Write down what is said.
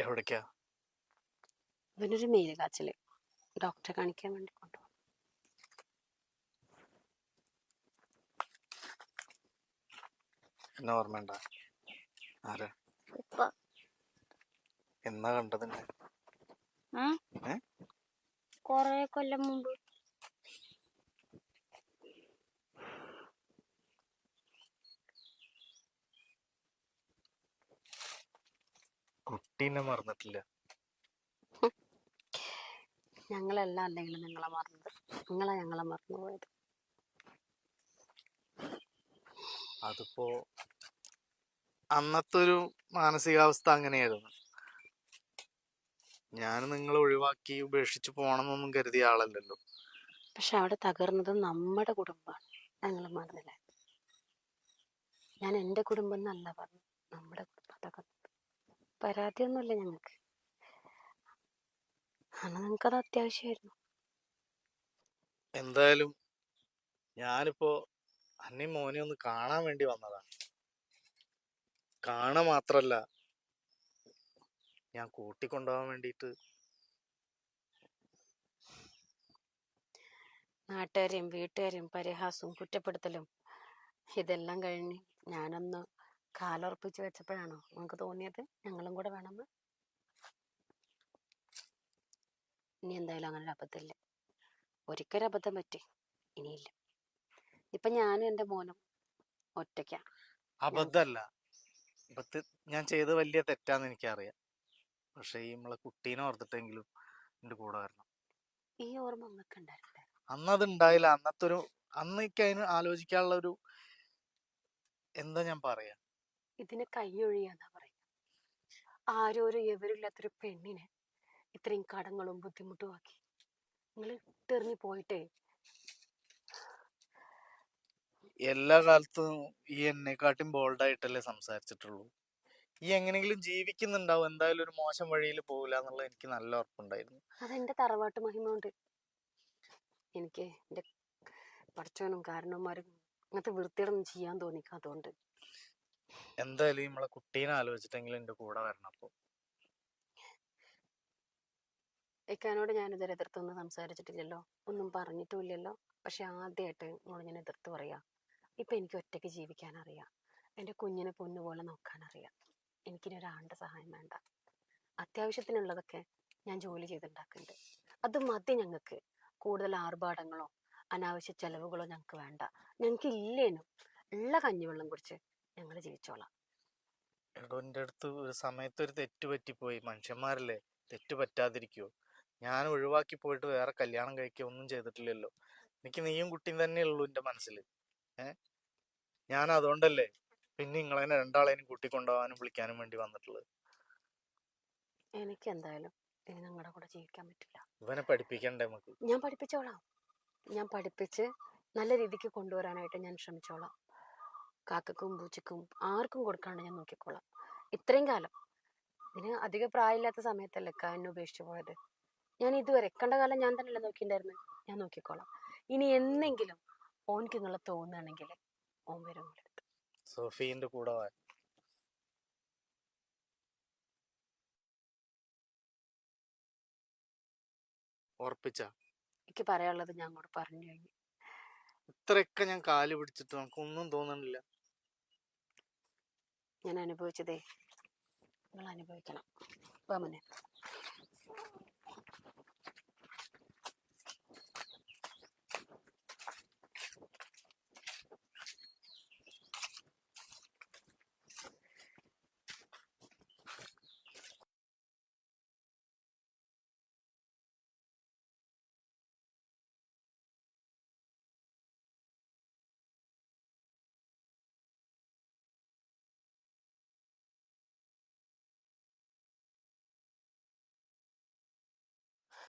എവിടേക്കാ? ഇവനൊരു മേൽ കാച്ചിൽ. ഡോക്ടറെ കാണിക്കാൻ വേണ്ടി കൊണ്ടുപോകും എന്നെ ഓർമ്മയുണ്ട? ആരാ? എന്നാ ഏ? കൊറേ കൊല്ലം മുമ്പ് കുട്ടീനെ മറന്നിട്ടില്ല. ഞങ്ങളെല്ലാം അല്ലെങ്കിലും നിങ്ങളെ മറന്നത് നിങ്ങളെ ഞങ്ങളെ മറന്നുപോയത് അതിപ്പോ അന്നത്തെ ഒരു മാനസികാവസ്ഥ അങ്ങനെയായിരുന്നു. ഞാൻ നിങ്ങളെ ഒഴിവാക്കി ഉപേക്ഷിച്ച് പോണമെന്നൊന്നും കരുതിയ ആളല്ലല്ലോ. പക്ഷെ അവിടെ തകർന്നത് നമ്മുടെ കുടുംബമാണ്. ഞങ്ങൾ മറന്നില്ല. ഞാൻ എന്റെ കുടുംബം എന്നല്ല പറഞ്ഞു നമ്മുടെ കുടുംബം തകർന്നത് പരാതിയൊന്നുമില്ല ഞങ്ങൾക്ക് അന്ന് നിങ്ങൾക്കത് അത്യാവശ്യമായിരുന്നു. എന്തായാലും ഞാനിപ്പോ അന്നി മോനെ ഒന്ന് കാണാൻ വേണ്ടി വന്നതാണ്. കാണ മാത്രല്ല ഞാൻ കൂട്ടിക്കൊണ്ടുപോകാൻ വേണ്ടിയിട്ട് നാട്ടുകാരെയും വീട്ടുകാരെയും പരിഹാസവും കുറ്റപ്പെടുത്തലും ഇതെല്ലാം കഴിഞ്ഞ് ഞാനൊന്ന് കാലുറപ്പിച്ച് വെച്ചപ്പോഴാണോ നിങ്ങൾക്ക് തോന്നിയത്? ഞങ്ങളും കൂടെ വേണമെന്ന് ഇനി എന്തായാലും അങ്ങനെ ഒരു അബദ്ധമില്ല. ഒരിക്കലും അബദ്ധം പറ്റി ഇനിയില്ല. ഇപ്പൊ ഞാനും എന്റെ മോനും ഒറ്റയ്ക്കാ. അബദ്ധമല്ല. അബദ്ധ ഞാൻ ചെയ്ത് വലിയ തെറ്റാന്ന് എനിക്കറിയാം. പക്ഷേ ഈ നമ്മളെ കുട്ടീനെ ഓർത്തിട്ടെങ്കിലും എന്റെ കൂടെ വരണം. ഈ ഓർമ്മ നിങ്ങൾക്ക് ഉണ്ടായിരുന്നില്ല? അന്ന് അത് ഉണ്ടായില്ല അന്നത്തെ ഒരു അന്ന് എനിക്ക് അതിന് ആലോചിക്കാനുള്ള ഒരു എന്താ ഞാൻ പറയാ? ഇതിന് കൈയൊഴിയാന്നാ പറയുക ആരോരും എവരില്ലാത്തൊരു പെണ്ണിനെ ഇത്രയും കടങ്ങളും ബുദ്ധിമുട്ടും ആക്കി. നിങ്ങൾ ഇട്ടെറിഞ്ഞു പോയിട്ടേ. എല്ലാ കാലത്തും ഈ എന്നെക്കാട്ടും ബോൾഡായിട്ടല്ലേ സംസാരിച്ചിട്ടുള്ളൂ. ഈ എങ്ങനെങ്കിലും ജീവിക്കുന്നുണ്ടാവും. എന്തായാലും ഒരു മോശം വഴിയിൽ പോകില്ല എന്നുള്ളത് എനിക്ക് നല്ല ഉറപ്പുണ്ടായിരുന്നു. അതെന്റെ തറവാട്ട് മഹിമ കൊണ്ട് എനിക്ക് എന്റെ പഠിച്ചവനും കാരണവന്മാരും അങ്ങനത്തെ വൃത്തിയോടൊന്നും ചെയ്യാൻ തോന്നിക്കാത്തതുകൊണ്ട് എന്തായാലും നമ്മളെ കുട്ടീനെ ആലോചിച്ചിട്ടെങ്കിലും എന്റെ കൂടെ വരണം അപ്പൊ. ഞാൻ ഇതുവരെ എതിർത്തൊന്നും സംസാരിച്ചിട്ടില്ലല്ലോ. ഒന്നും പറഞ്ഞിട്ടുമില്ലല്ലോ. പക്ഷെ ആദ്യമായിട്ട് നിങ്ങൾ ഞാൻ എതിർത്ത് പറയാ ഇപ്പൊ എനിക്ക് ഒറ്റയ്ക്ക് ജീവിക്കാൻ അറിയാം എന്റെ കുഞ്ഞിനെ പൊന്നുപോലെ നോക്കാൻ അറിയാം എനിക്കിനി ഒരാളുടെ സഹായം വേണ്ട. അത്യാവശ്യത്തിനുള്ളതൊക്കെ ഞാൻ ജോലി ചെയ്തുണ്ടാക്കുന്നുണ്ട്. അത് മതി ഞങ്ങൾക്ക്. കൂടുതൽ ആർഭാടങ്ങളോ അനാവശ്യ ചെലവുകളോ ഞങ്ങൾക്ക് വേണ്ട. ഞങ്ങൾക്ക് ഇല്ലേനും ഉള്ള കഞ്ഞിവെള്ളം കുടിച്ച് ഞങ്ങൾ ജീവിച്ചോളാം. എന്റെ അടുത്ത് ഒരു സമയത്ത് ഒരു തെറ്റ് പറ്റിപ്പോയി. മനുഷ്യന്മാരല്ലേ? തെറ്റ് പറ്റാതിരിക്കുവോ? ഞാൻ ഒഴിവാക്കി പോയിട്ട് വേറെ കല്യാണം കഴിക്കുക ഒന്നും ചെയ്തിട്ടില്ലല്ലോ. എനിക്ക് നീയും കുട്ടിയും തന്നെ ഉള്ളൂ എന്റെ മനസ്സിൽ. ഏ? ഞാൻ അതുകൊണ്ടല്ലേ പിന്നെ നിങ്ങളെ രണ്ടാളേനും കൂട്ടിക്കൊണ്ടുപോകാനും വിളിക്കാനും വേണ്ടി വന്നിട്ടുള്ളത്. എനിക്ക് എന്തായാലും ഇനി നിങ്ങളുടെ കൂടെ ജീവിക്കാൻ പറ്റില്ല. ഇവനെ പഠിപ്പിക്കണ്ടേ നമുക്ക്? ഞാൻ പഠിപ്പിച്ചോളാം. ഞാൻ പഠിപ്പിച്ച് നല്ല രീതിക്ക് കൊണ്ടുവരാനായിട്ട് ഞാൻ ശ്രമിച്ചോളാം. കാക്കക്കും പൂച്ചക്കും ആർക്കും കൊടുക്കാണ്ട് ഞാൻ നോക്കിക്കോളാം. ഇത്രയും കാലം. ഇതിന് അധിക പ്രായമില്ലാത്ത സമയത്തല്ലേ എന്നെ ഉപേക്ഷിച്ചു പോയത്? ഞാൻ ഇതുവരെ കണ്ട കാലം ഞാൻ തന്നെയല്ലേ നോക്കിയിട്ടുണ്ടായിരുന്നു? ഞാൻ നോക്കിക്കോളാം. ഇനി എന്നെങ്കിലും ഓൻക്ക് നിങ്ങളെ തോന്നുകയാണെങ്കിൽ ഓൻ വരും സോഫീന്റെ കൂടെ ഉറപ്പിച്ച? എനിക്ക് പറയാനുള്ളത് ഞാൻ അങ്ങോട്ട് പറഞ്ഞു കഴിഞ്ഞു. ഇത്രയൊക്കെ ഞാൻ കാൽ പിടിച്ചിട്ട് നമുക്കൊന്നും തോന്നണില്ല. ഞാൻ അനുഭവിച്ചതേ. നിങ്ങൾ അനുഭവിക്കണം. വാമനെ